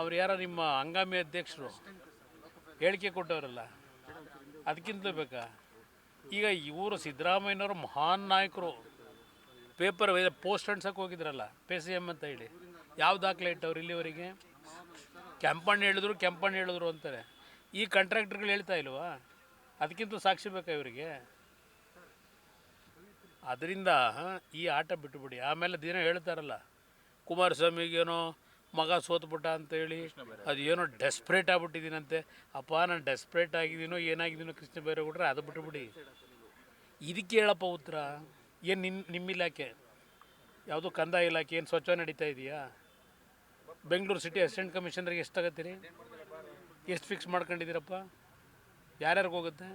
ಅವ್ರು ಯಾರೋ ನಿಮ್ಮ ಹಂಗಾಮಿ ಅಧ್ಯಕ್ಷರು ಹೇಳಿಕೆ ಕೊಟ್ಟವರಲ್ಲ, ಅದಕ್ಕಿಂತಲೂ ಬೇಕಾ? ಈಗ ಇವರು ಸಿದ್ದರಾಮಯ್ಯನವರು ಮಹಾನ್ ನಾಯಕರು. ಪೇಪರ್ ಪೋಸ್ಟ್ ಅಂಡ್ಸೋಕೆ ಹೋಗಿದ್ರಲ್ಲ ಪೇ ಸಿ ಎಂ ಅಂತ ಹೇಳಿ. ಯಾವ ದಾಖಲೆ ಇಟ್ಟವ್ರು ಇಲ್ಲಿವರೆಗೆ? ಕೆಂಪಣ್ಣ ಹೇಳಿದ್ರು ಕೆಂಪಣ್ಣ ಹೇಳಿದ್ರು ಅಂತಾರೆ. ಈ ಕಾಂಟ್ರಾಕ್ಟರ್ಗಳು ಹೇಳ್ತಾ ಇಲ್ವಾ? ಅದಕ್ಕಿಂತ ಸಾಕ್ಷಿ ಬೇಕಾ ಇವರಿಗೆ? ಅದರಿಂದ ಈ ಆಟ ಬಿಟ್ಟುಬಿಡಿ ಆಮೇಲೆ ದಿನ ಹೇಳ್ತಾರಲ್ಲ, ಕುಮಾರಸ್ವಾಮಿಗೇನೋ ಮಗ ಸೋತ್ಬಿಟ್ಟ ಅಂತೇಳಿ. ಅದು ಏನೋ ಡೆಸ್ಪ್ರೇಟ್ ಆಗ್ಬಿಟ್ಟಿದ್ದೀನಂತೆ. ಅಪ್ಪ ನಾನು ಡೆಸ್ಪ್ರೇಟ್ ಆಗಿದ್ದೀನೋ ಏನಾಗಿದ್ದೀನೋ ಕೃಷ್ಣ ಬೈರೇಗೌಡ್ರೆ ಅದು ಬಿಟ್ಟುಬಿಡಿ ಇದಕ್ಕೆ ಹೇಳಪ್ಪ ಉತ್ತರ ಏನು ನಿನ್ನ ನಿಮ್ಮ ಇಲಾಖೆ? ಯಾವುದು ಕಂದಾಯ ಇಲಾಖೆ ಏನು ಸ್ವಚ್ಛ ನಡೀತಾ ಇದೆಯಾ? ಬೆಂಗಳೂರು ಸಿಟಿ ಅಸಿಸ್ಟೆಂಟ್ ಕಮಿಷನರ್ಗೆ ಎಷ್ಟು ತಗೋತೀರಿ ಎಷ್ಟು ಫಿಕ್ಸ್ ಮಾಡ್ಕೊಂಡಿದ್ದೀರಪ್ಪ? ಯಾರ್ಯಾರಿಗೆ ಹೋಗುತ್ತೆ?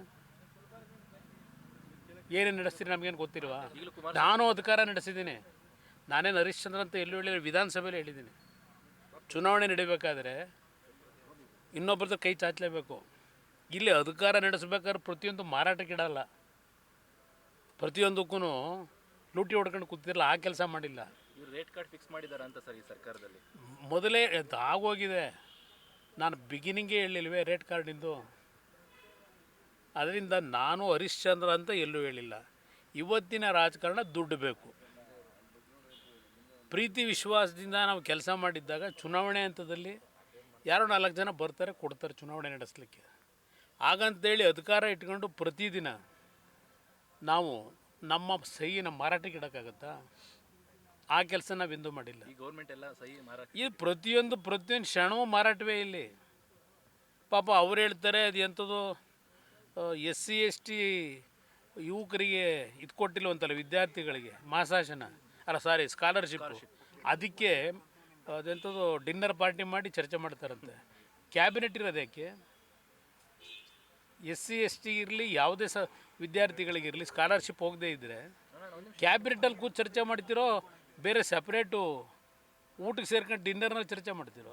ಏನೇನು ನಡೆಸ್ತೀರಿ ನಮಗೇನು ಗೊತ್ತಿಲ್ವಾ? ನಾನು ಅಧಿಕಾರ ನಡೆಸಿದ್ದೀನಿ. ನಾನೇನು ಹರಿಶ್ಚಂದ್ರ ಅಂತ ಎಲ್ಲೂ ಹೇಳಿ ವಿಧಾನಸಭೆಯಲ್ಲಿ ಹೇಳಿದ್ದೀನಿ. ಚುನಾವಣೆ ನಡಿಬೇಕಾದ್ರೆ ಇನ್ನೊಬ್ಬರದ್ದು ಕೈ ಚಾಚಲೇಬೇಕು. ಇಲ್ಲಿ ಅಧಿಕಾರ ನಡೆಸ್ಬೇಕಾದ್ರೆ ಪ್ರತಿಯೊಂದು ಮಾರಾಟಕ್ಕಿಡಲ್ಲ ಪ್ರತಿಯೊಂದಕ್ಕೂ ಲೂಟಿ ಹೊಡ್ಕೊಂಡು ಕೂತಿರಲ್ಲ ಆ ಕೆಲಸ ಮಾಡಿಲ್ಲ. ರೇಟ್ ಕಾರ್ಡ್ ಫಿಕ್ಸ್ ಮಾಡಿದಾರ ಅಂತ ಸರ್ ಈ ಸರ್ಕಾರದಲ್ಲಿ? ಮೊದಲೇ ಅದು ಆಗೋಗಿದೆ. ನಾನು ಬಿಗಿನಿಂಗೇ ಹೇಳಿಲ್ವೇ ರೇಟ್ ಕಾರ್ಡಿಂದು ಅದರಿಂದ ನಾನು ಹರಿಶ್ಚಂದ್ರ ಅಂತ ಎಲ್ಲೂ ಹೇಳಿಲ್ಲ. ಇವತ್ತಿನ ರಾಜಕಾರಣ ದುಡ್ಡು ಬೇಕು. ಪ್ರೀತಿ ವಿಶ್ವಾಸದಿಂದ ನಾವು ಕೆಲಸ ಮಾಡಿದ್ದಾಗ ಚುನಾವಣೆ ಹಂತದಲ್ಲಿ ಯಾರೋ ನಾಲ್ಕು ಜನ ಬರ್ತಾರೆ ಕೊಡ್ತಾರೆ ಚುನಾವಣೆ ನಡೆಸಲಿಕ್ಕೆ. ಹಾಗಂತೇಳಿ ಅಧಿಕಾರ ಇಟ್ಕೊಂಡು ಪ್ರತಿದಿನ ನಾವು ನಮ್ಮ ಸಹಿನ ಮಾರಾಟಕ್ಕೆ ಇಡೋಕ್ಕಾಗತ್ತಾ? ಆ ಕೆಲಸ ನಾವು ಇಂದು ಮಾಡಿಲ್ಲ. ಈ ಗೌರ್ಮೆಂಟ್ ಎಲ್ಲ ಸಹಿ ಮಾರಾಟ ಇದು ಪ್ರತಿಯೊಂದು ಪ್ರತಿಯೊಂದು ಕ್ಷಣವೂ ಮಾರಾಟವೇ ಇಲ್ಲಿ. ಪಾಪ ಅವ್ರು ಹೇಳ್ತಾರೆ ಅದು ಎಂಥದ್ದು ಎಸ್ ಸಿ ಎಸ್ ಟಿ ಯುವಕರಿಗೆ ಇದು ಕೊಟ್ಟಿಲ್ವಂತಲ್ಲ ವಿದ್ಯಾರ್ಥಿಗಳಿಗೆ ಮಾಸಾಶನ. ಅಲ್ಲ ಸಾರಿ ಸ್ಕಾಲರ್ಶಿಪ್ ಅದಕ್ಕೆ ಅದೆಂಥದ್ದು ಡಿನ್ನರ್ ಪಾರ್ಟಿ ಮಾಡಿ ಚರ್ಚೆ ಮಾಡ್ತಾರಂತೆ. ಕ್ಯಾಬಿನೆಟ್ ಇರೋದಕ್ಕೆ ಎಸ್ ಸಿ ಎಸ್ ಟಿ ಇರಲಿ ಯಾವುದೇ ಸ ವಿದ್ಯಾರ್ಥಿಗಳಿಗಿರಲಿ ಸ್ಕಾಲರ್ಶಿಪ್ ಹೋಗದೇ ಇದ್ದರೆ ಕ್ಯಾಬಿನೆಟಲ್ಲಿ ಕೂತು ಚರ್ಚೆ ಮಾಡ್ತಿರೋ ಬೇರೆ ಸಪ್ರೇಟು ಊಟಕ್ಕೆ ಸೇರ್ಕೊಂಡು ಡಿನ್ನರ್ನಲ್ಲಿ ಚರ್ಚೆ ಮಾಡ್ತಿರೋ?